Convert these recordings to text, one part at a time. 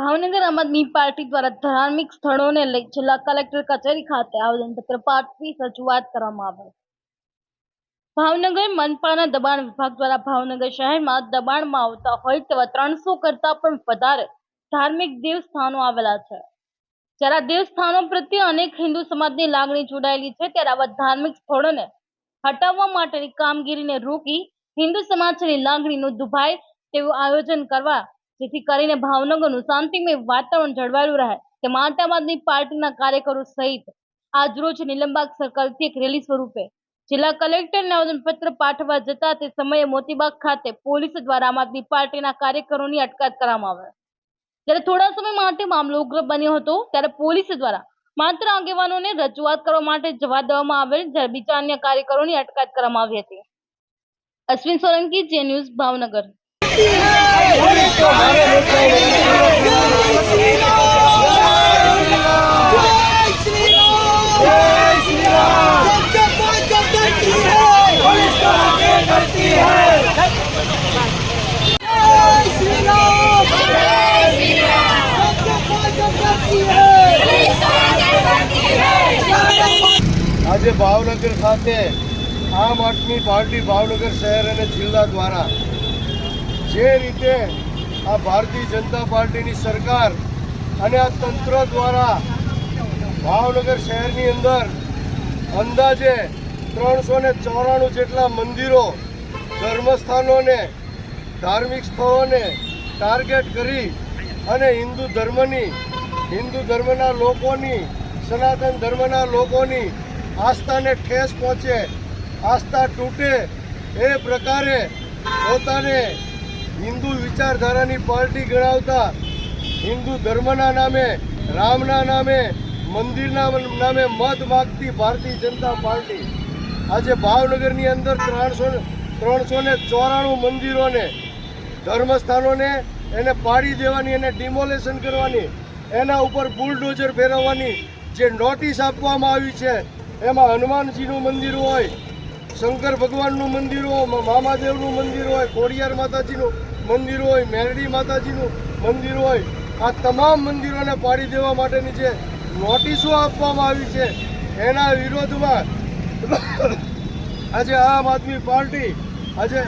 ભાવનગર આમ પાર્ટી દ્વારા ધાર્મિક સ્થળોને લઈ જિલ્લા કલેક્ટર કચેરી ખાતે આવેદનપત્ર પાઠવી રજૂઆત કરવામાં આવી. ભાવનગર મનપાના દબાણ વિભાગ દ્વારા ભાવનગર શહેરમાં દબાણમાં આવતા હોય તેવા ત્રણસો કરતા પણ વધારે ધાર્મિક દેવસ્થાનો આવેલા છે. જ્યારે આ દેવસ્થાનો પ્રત્યે અનેક હિન્દુ સમાજની લાગણી જોડાયેલી છે, ત્યારે આવા ધાર્મિક સ્થળોને હટાવવા માટેની કામગીરીને રોકી હિન્દુ સમાજની લાગણીનું દુભાય તેવું આયોજન કરવા જેથી કરીને ભાવનગરનું શાંતિમય વાતાવરણ જળવાયેલું રહે. તે માટે આમ પાર્ટીના કાર્યકરો સહિત આજરોજ નીલમબાગ સર્કલથી એક રેલી સ્વરૂપે જિલ્લા કલેક્ટરને આવેદનપત્ર પાઠવવા જતા તે સમયે મોતીબાગ ખાતે પોલીસ દ્વારા આમ આદમી પાર્ટીના કાર્યકરોની અટકાયત કરવામાં આવે. ત્યારે થોડા સમય માટે મામલો ઉગ્ર બન્યો હતો, ત્યારે પોલીસ દ્વારા માત્ર આગેવાનોને રજૂઆત કરવા માટે જવા દેવામાં આવેલ, જ્યારે બીજા અન્ય કાર્યકરોની અટકાયત કરવામાં આવી હતી. અશ્વિન સોલંકી, જે ન્યૂઝ ભાવનગર. આજે ભાવનગર ખાતે આમ આદમી પાર્ટી ભાવનગર શહેર અને જિલ્લા દ્વારા જે રીતે આ ભારતીય જનતા પાર્ટીની સરકાર અને આ તંત્ર દ્વારા ભાવનગર શહેરની અંદર અંદાજે ત્રણસો ને ચોરાણું જેટલા મંદિરો, ધર્મસ્થાનોને, ધાર્મિક સ્થળોને ટાર્ગેટ કરી અને હિન્દુ ધર્મની, હિન્દુ ધર્મના લોકોની, સનાતન ધર્મના લોકોની આસ્થાને ઠેસ પહોંચે, આસ્થા તૂટે એ પ્રકારે પોતાને હિન્દુ વિચારધારાની પાર્ટી ગણાવતા હિન્દુ ધર્મના નામે, રામના નામે, મંદિરના નામે મત માગતી ભારતીય જનતા પાર્ટી. આજે ભાવનગરની અંદર ત્રણસો ત્રણસો ને ચોરાણું મંદિરોને, ધર્મસ્થાનોને એને પાડી દેવાની એને ડિમોલેશન કરવાની, એના ઉપર બુલડોઝર ફેરવવાની જે નોટિસ આપવામાં આવી છે, એમાં હનુમાનજીનું મંદિર હોય શંકર ભગવાનનું મંદિર હોય મામાદેવનું મંદિર હોય, ખોડિયાર માતાજીનું મંદિર હોય, મેરડી માતાજીનું મંદિર હોય, આ તમામ મંદિરોને પાડી દેવા માટેની જે નોટિસો આપવામાં આવી છે, એના વિરોધમાં આજે આમ આદમી પાર્ટી, આજે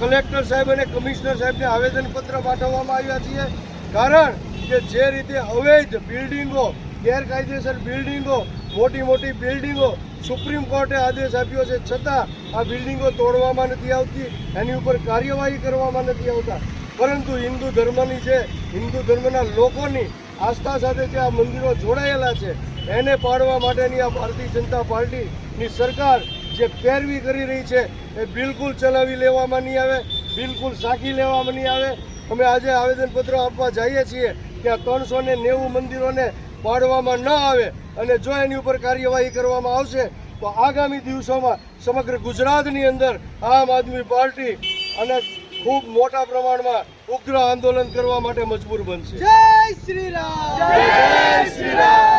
કલેક્ટર સાહેબ અને કમિશનર સાહેબને આવેદનપત્ર પાઠવવામાં આવ્યા છીએ. કારણ કે જે રીતે અવૈધ બિલ્ડિંગો, ગેરકાયદેસર બિલ્ડિંગો મોટી મોટી બિલ્ડિંગો સુપ્રીમ કોર્ટે આદેશ આપ્યો છે. છતાં આ બિલ્ડિંગો તોડવામાં નથી આવતી, એની ઉપર કાર્યવાહી કરવામાં નથી આવતા. પરંતુ હિન્દુ ધર્મની જે હિન્દુ ધર્મના લોકોની આસ્થા સાથે જે આ મંદિરો જોડાયેલા છે, એને પાડવા માટેની આ ભારતીય જનતા પાર્ટીની સરકાર જે પેરવી કરી રહી છે, એ બિલકુલ ચલાવી લેવામાં નહીં આવે, બિલકુલ સાખી લેવામાં નહીં આવે. અમે આજે આવેદનપત્રો આપવા જઈએ છીએ આ ત્રણસો ને નેવું મંદિરોને પાડવામાં ન આવે અને જો એની ઉપર કાર્યવાહી કરવામાં આવશે, તો આગામી દિવસોમાં સમગ્ર ગુજરાતની અંદર આમ આદમી પાર્ટી અને ખૂબ મોટા પ્રમાણમાં ઉગ્ર આંદોલન કરવા માટે મજબૂર બનશે. જય શ્રી રામ! જય શ્રી રામ!